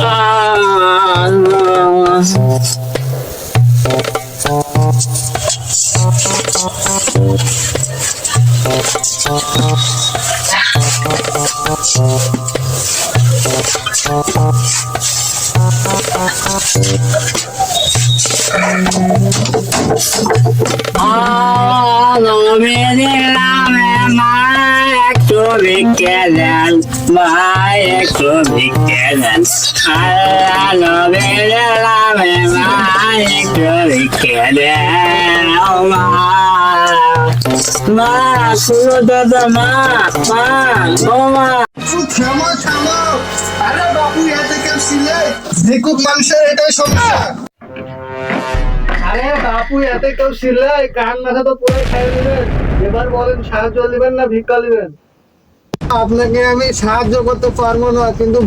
Ah, no. Ah, no me digas. দেন মা একটু দেন আল্লাহ নবীনের নামে মা একটু মা? মা শুনো দাদা মা মা ও মা। থামো থামো আরে বাবু এতে কেউ ছিলে? ভিক্ষুক মানুষের এটাই সমস্যা। আরে বাপু এতে কেউ ছিলে? কান মাথা তো পুরো খাই দিবেন এবার বলেন সাহায্য দিবেন না ভিক্ষা দিবেন? আপনাকে আমি সাহায্য করতে পারব না কিন্তু